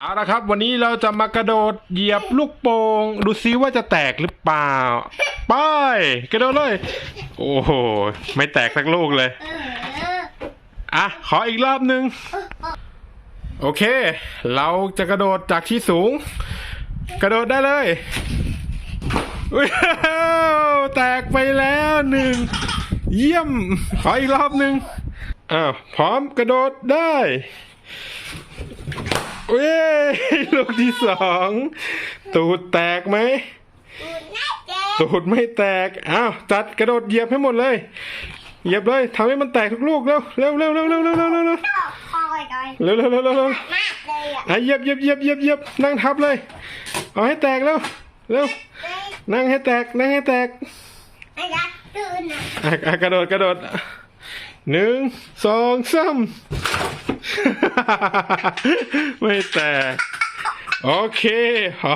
เอาละครับ วันนี้เราจะมากระโดดเหยียบลูกโป่งดูซิว่าจะแตกหรือเปล่าไปกระโดดเลย โอ้โหไม่แตกสักลูกเลยอะขออีกรอบหนึ่งโอเค เราจะกระโดดจากที่สูง กระโดดได้เลยอุ๊ยแตกไปแล้วหนึ่งเยี่ยม ขออีกรอบหนึ่งอ้าวพร้อมกระโดดได้ เว้ยลูกที่สองตูดแตกไหมดูน่าเจ๊ตูดไม่แตกอ้าวจัดกระโดดเหยียบให้หมดเลย เหยียบเลยทำให้มันแตกทุกลูกเร็วเร็วเร็วเร็วเร็วเร็วเร็วเร็วเร็วต่อคอยหน่อยเร็วเร็วเร็วเร็วเร็วมากเลยอะอะเหยียบเหยียบเหยียบเหยียบเหยียบนั่งทับเลย เอาให้แตกเร็วเร็วนั่งให้แตกนั่งให้แตกไอ้ยักษ์ตื่นอะอะอะกระโดดกระโดดหนึ่งสองสาม ไม่แตก โอเคพอ